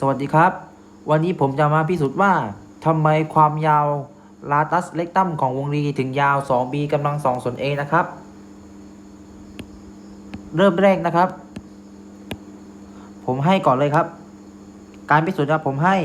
สวัสดีครับ วันนี้ผมจะมาพิสูจน์ว่าทำไมความยาวลาตัสเล็กตัมของวงรีถึงยาว 2b กำลัง2ส่วน a นะครับ เริ่มแรกนะครับ ผมให้ก่อนเลยครับ การพิสูจน์นะผมให้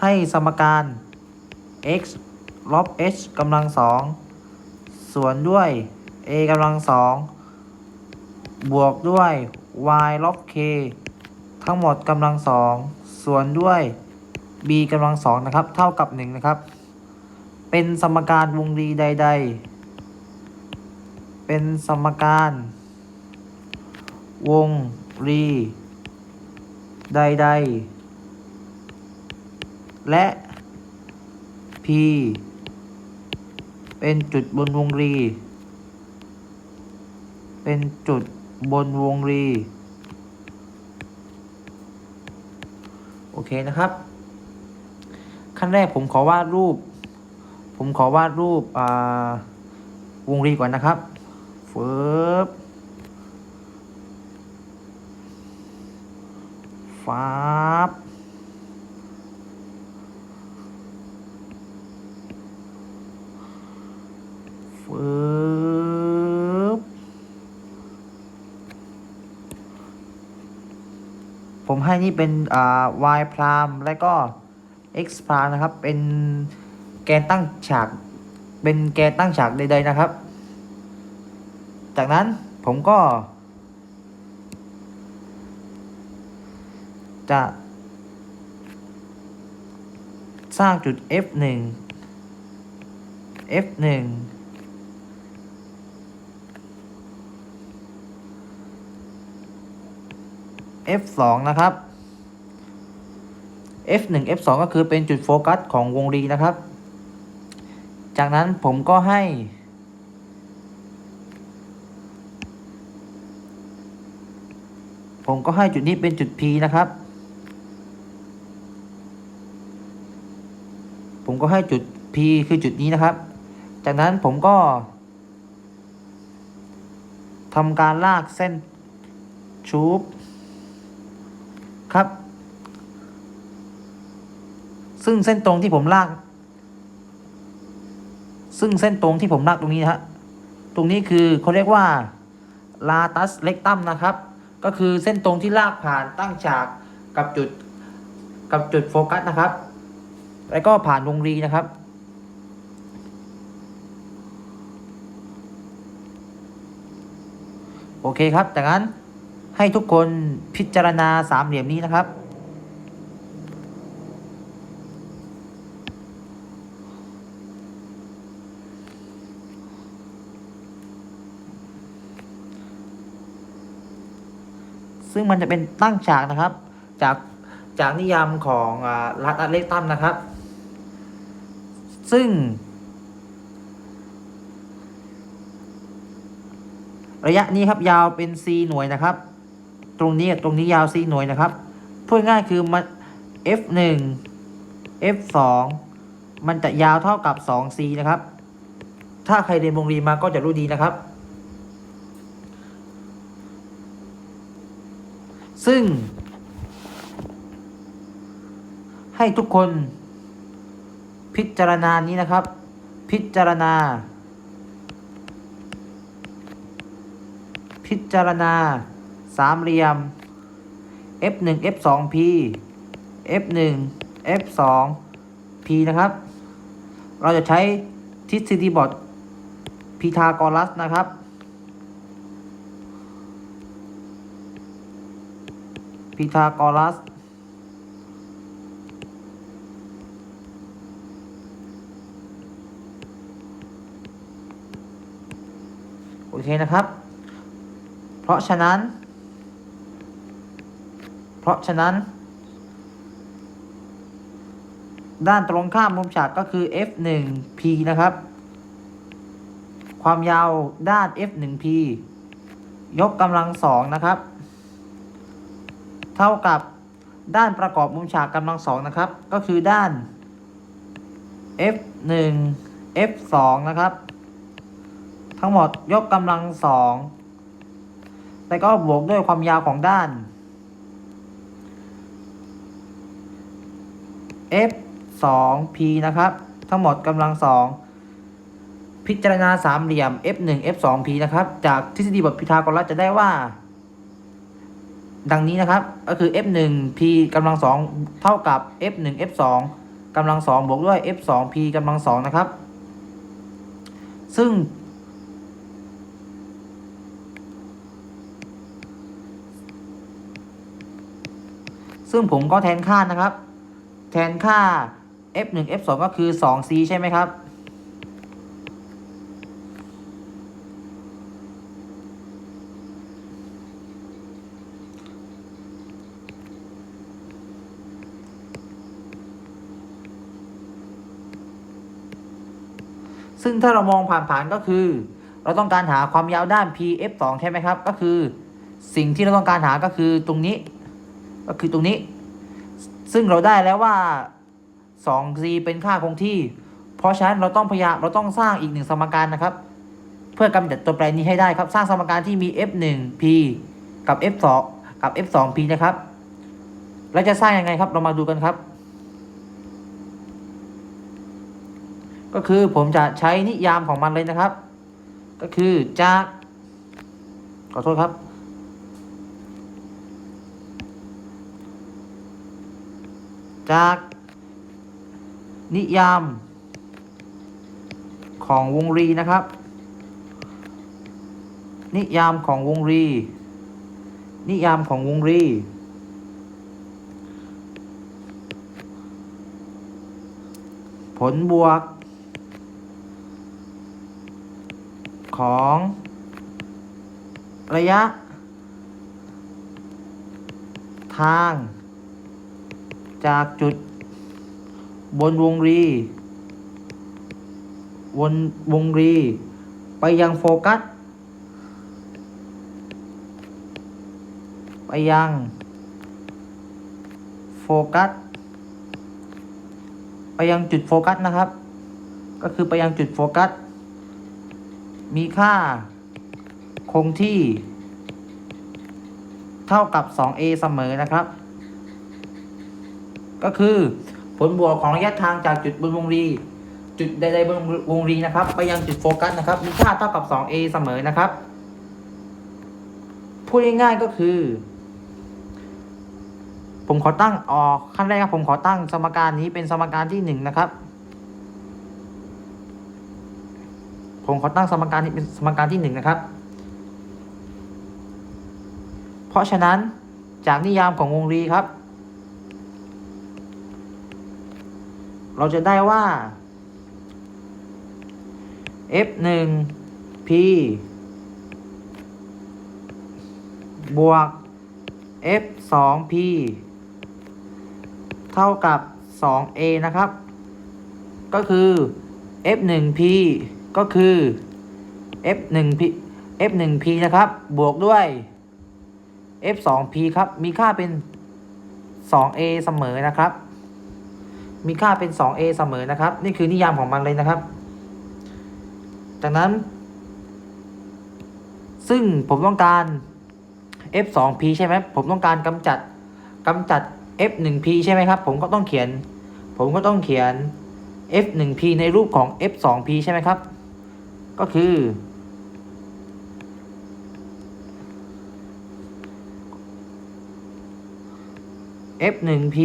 ให้สมการ x ลบ h กำลัง2ส่วนด้วย a กำลัง2บวกด้วย y ลบ k ทั้งหมดกำลังสองส่วนด้วย b กำลังสองนะครับ เท่ากับหนึ่งนะครับ เป็นสมการวงรีใด ๆ เป็นสมการ วงรี ใด ๆ และ p เป็นจุดบนวงรี เป็นจุดบนวงรี โอเคนะครับ ขั้นแรกผมขอวาดรูป ผมขอวาดรูปวงรีก่อนนะครับเฟึบฟ้าบเฟึบ ผมให้นี่เป็นอ่า y พรามและก็ x พรามนะครับ เป็นแกนตั้งฉาก เป็นแกนตั้งฉากใดๆนะครับ จากนั้นผมก็ จะ สร้างจุด f 1 f 1 f 2 นะครับ f 1 f 2 ก็คือเป็นจุดโฟกัสของวงรีนะครับ จากนั้นผมก็ให้ ผมก็ให้จุดนี้เป็นจุด P นะครับ ผมก็ให้จุด P คือจุดนี้นะครับ จากนั้นผมก็ทำการลากเส้นชูบ ครับ ซึ่งเส้นตรงที่ผมลาก ซึ่งเส้นตรงที่ผมลากตรงนี้นะฮะตรงนี้คือเขาเรียกว่าลาตัสเล็กตัมนะครับ ก็คือเส้นตรงที่ลากผ่านตั้งฉากกับจุดกับจุดโฟกัสนะครับ แล้วก็ผ่านวงรีนะครับ โอเคครับจากนั้น ให้ทุกคนพิจารณาสามเหลี่ยมนี้นะครับ ซึ่งมันจะเป็นตั้งฉากนะครับ จากจากนิยามของรัฐอเล็กตัมนะครับ ซึ่ง ระยะนี้ครับยาวเป็น c หน่วยนะครับ ตรงนี้ตรงนี้ยาว c หน่วยนะครับพูดง่ายคือมัน f 1 f 2 มันจะยาวเท่ากับ 2c นะครับ ถ้าใครเรียนวงรีมาก็จะรู้ดีนะครับ ซึ่ง ให้ทุกคน พิจารณานี้นะครับ พิจารณา พิจารณา สามเหลี่ยม f 1 f 2 p f 1 f 2 p นะครับ เราจะใช้ทฤษฎีบทพีทาโกรัสนะครับ พีทาโกรัสโอเคนะครับ เพราะฉะนั้น เพราะฉะนั้น ด้านตรงข้ามมุมฉากก็คือ f 1 p นะครับ ความยาวด้าน f 1 p ยกกำลังสองนะครับ เท่ากับด้านประกอบมุมฉากกำลังสองนะครับ ก็คือด้าน f 1 f 2นะครับ ทั้งหมดยกกำลังสองแล้วก็บวกด้วยความยาวของด้าน f 2 p นะครับ ทั้งหมดกำลังสองพิจารณาสามเหลี่ยม f 1 f 2 p นะครับ จากทฤษฎีบทพีทาโกรัสจะได้ว่า ดังนี้นะครับ ก็คือ f 1 p กำลังสองเท่ากับ f 1 f 2กำลังสองบวกด้วย f 2 p กำลังสองนะครับ ซึ่งซึ่งผมก็แทนค่านะครับ แทนค่า f 1 f 2 ก็คือ 2c ใช่ไหมครับ ซึ่งถ้าเรามองผ่านๆก็คือ เราต้องการหาความยาวด้าน p f 2 ใช่ไหมครับ ก็คือสิ่งที่เราต้องการหาก็คือตรงนี้ ก็คือตรงนี้ ซึ่งเราได้แล้วว่า 2c เป็นค่าคงที่ เพราะฉะนั้นเราต้องพยายามเราต้องสร้างอีกหนึ่งสมการนะครับ เพื่อกำจัดตัวแปรนี้ให้ได้ครับ สร้างสมการที่มี f 1 p กับ f 2 กับ f 2 p นะครับแล้วจะสร้างยังไงครับ เรามาดูกันครับ ก็คือผมจะใช้นิยามของมันเลยนะครับ ก็คือจากขอโทษครับ จาก นิยาม ของวงรีนะครับ นิยามของวงรี นิยามของวงรี ผลบวก ของ ระยะ ทาง จากจุด บนวงรี วนวงรี ไปยังโฟกัส ไปยัง โฟกัส ไปยังจุดโฟกัสนะครับ ก็คือไปยังจุดโฟกัส มีค่า คงที่ เท่ากับ 2a เสมอนะครับ ก็คือผลบวกของระยะทางจากจุดบนวงรี จุดใดๆบนวงรีนะครับ ไปยังจุดโฟกัสนะครับ มีค่าเท่ากับ 2a เสมอนะครับพูดง่ายๆก็คือ ผมขอตั้งออกขั้นแรกครับผมขอตั้งสมการนี้เป็นสมการที่หนึ่งนะครับผมขอตั้งสมการนี้เป็นสมการที่หนึ่งนะครับ เพราะฉะนั้นจากนิยามของวงรีครับ เราจะได้ว่า f 1 p บวก f 2 p เท่ากับ 2a นะครับ ก็คือ f 1 p ก็คือ f 1 p f 1 p นะครับ บวกด้วย f 2 p ครับ มีค่าเป็น 2a เสมอนะครับ มีค่าเป็น 2a เสมอนะครับ นี่คือนิยามของมันเลยนะครับ จากนั้น ซึ่งผมต้องการ f 2 p ใช่ไหมผมต้องการกำจัดกำจัด f 1 p ใช่ไหมครับ ผมก็ต้องเขียน ผมก็ต้องเขียน f 1 p ในรูปของ f 2 p ใช่ไหมครับ ก็คือ f 1 p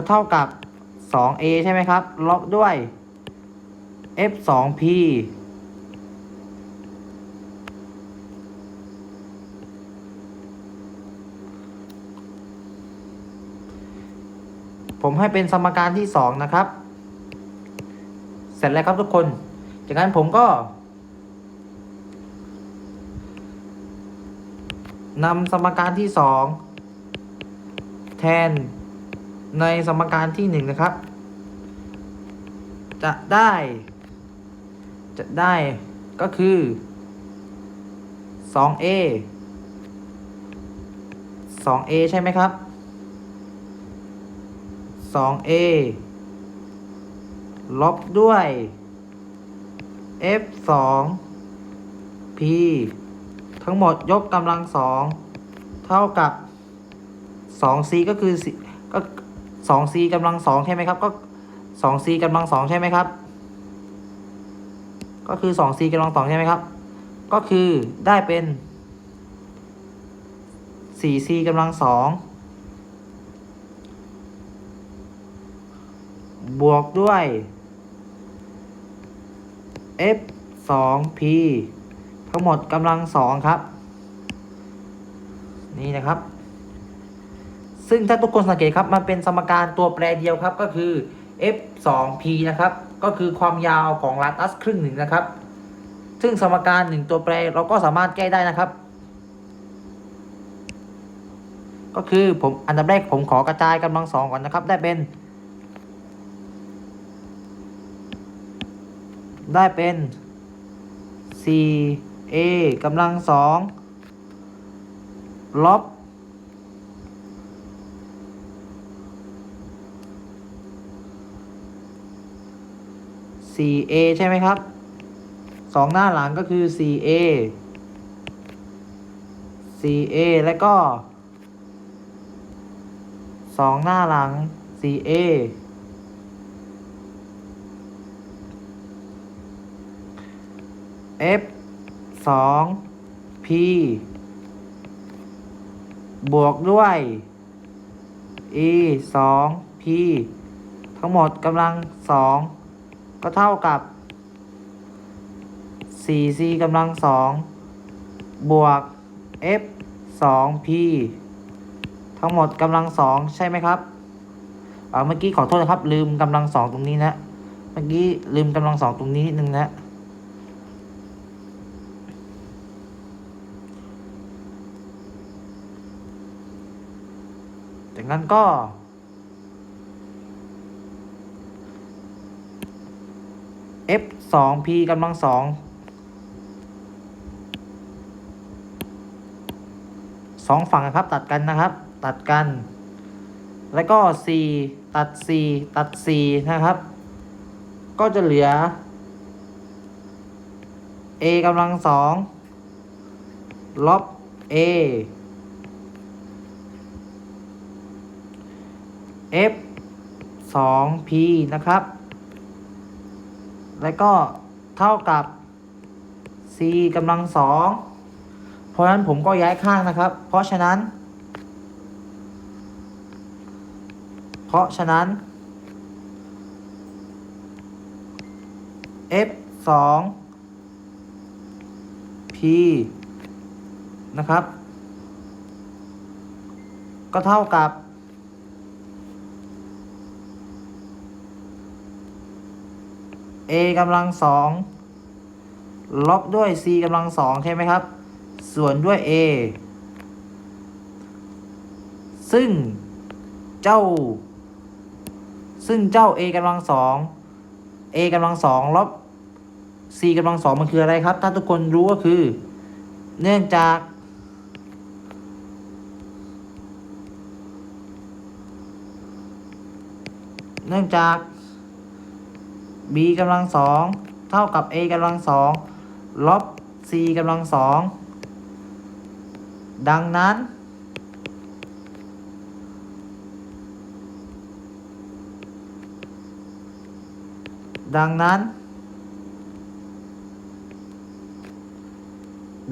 ก็เท่ากับ 2a ใช่ไหมครับ ลบด้วย f 2 p ผมให้เป็นสมการที่สองนะครับ เสร็จแล้วครับทุกคน จากนั้นผมก็นำสมการที่สองแทน ในสมการที่หนึ่งนะครับ จะได้ จะได้ก็คือ 2a 2a ใช่ไหมครับ 2a ลบด้วย f 2 p ทั้งหมดยกกำลังสองเท่ากับ 2c ก็คือก็ สองซีกำลังสองใช่ไหมครับ ก็สองซีกำลังสองใช่ไหมครับ ก็คือสองซีกำลังสองใช่ไหมครับ ก็คือได้เป็นสี่ซีกำลังสองบวกด้วย f สอง p ทั้งหมดกำลังสองครับ นี่นะครับ ซึ่งถ้าทุกคนสังเกตครับมันเป็นสมการตัวแปรเดียวครับก็คือ f 2 p นะครับก็คือความยาวของลาตัสครึ่งหนึ่งนะครับ ซึ่งสมการหนึ่งตัวแปรเราก็สามารถแก้ได้นะครับ ก็คือผมอันดับแรกผมขอกระจายกำลังสองก่อนนะครับ ได้เป็น ได้เป็น 4a กำลังสองลบ 4a ใช่ไหมครับสองหน้าหลังก็คือ 4a 4a แล้วก็สองหน้าหลัง 4a f สอง p บวกด้วย e สอง p ทั้งหมดกำลังสอง ก็เท่ากับ 4c กำลังสองบวก f สอง p ทั้งหมดกำลังสองใช่ไหมครับเออเมื่อกี้ขอโทษนะครับ ลืมกำลังสองตรงนี้นะ เมื่อกี้ลืมกำลังสองตรงนี้นิดนึงนะจากนั้นก็ f สอง p กำลังสองสองฝั่งนะครับ ตัดกันนะครับ ตัดกัน แล้วก็ c ตัด c ตัด c นะครับ ก็จะเหลือ a กำลังสองลบ a f สอง p นะครับ แล้วก็เท่ากับ c กำลังสองเพราะฉะนั้นผมก็ย้ายข้างนะครับ เพราะฉะนั้น เพราะฉะนั้น f สอง p นะครับ ก็เท่ากับ a กำลังสองลบด้วย c กำลังสองใช่ไหมครับ ส่วนด้วย a ซึ่งเจ้า ซึ่งเจ้า a กำลังสอง a กำลังสองลบ c กำลังสองมันคืออะไรครับ ถ้าทุกคนรู้ก็คือ เนื่องจาก เนื่องจาก b กำลังสองเท่ากับ a กำลังสองลบ c กำลังสองดังนั้น ดังนั้น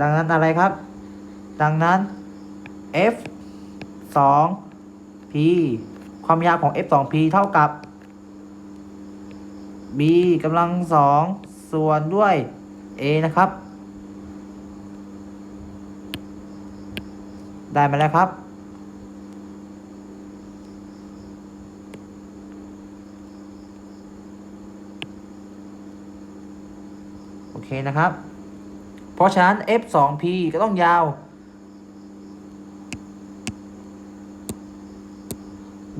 ดังนั้นอะไรครับ ดังนั้น f 2 p ความยาวของ f 2 p เท่ากับ b กำลังสองส่วนด้วย a นะครับ ได้มาแล้วครับโอเคนะครับ เพราะฉะนั้น f 2 p ก็ต้องยาว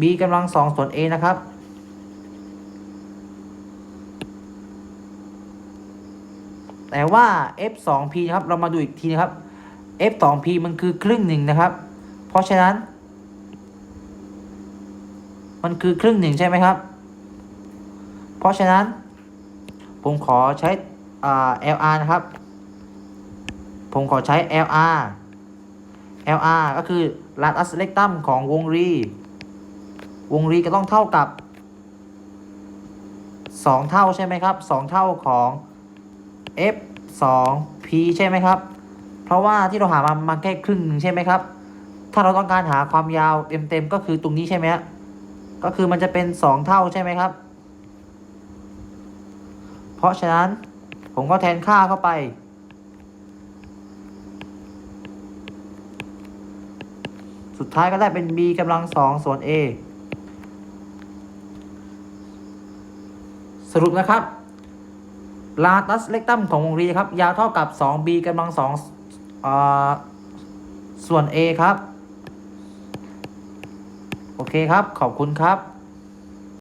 b กำลังสองส่วน a นะครับ แต่ว่า f 2 p นะครับเรามาดูอีกทีนะครับ f 2 p มันคือครึ่งหนึ่งนะครับ เพราะฉะนั้น มันคือครึ่งหนึ่งใช่ไหมครับ เพราะฉะนั้น ผมขอใช้ LR นะครับ ผมขอใช้ LR LR ก็คือ Latus Rectum ของวงรี วงรีก็ต้องเท่ากับสองเท่าใช่ไหมครับสองเท่าของ f 2 p ใช่ไหมครับ เพราะว่าที่เราหามามาแค่ครึ่งนึงใช่ไหมครับ ถ้าเราต้องการหาความยาวเต็มเต็มๆก็คือตรงนี้ใช่ไหมฮะก็คือมันจะเป็นสองเท่าใช่ไหมครับ เพราะฉะนั้นผมก็แทนค่าเข้าไป สุดท้ายก็ได้เป็น b กำลังสองส่วน a สรุปนะครับ ลาตัสเล็กตัมของวงรีครับ ยาวเท่ากับ 2b กำลังสองส่วน a ครับ โอเคครับ ขอบคุณครับ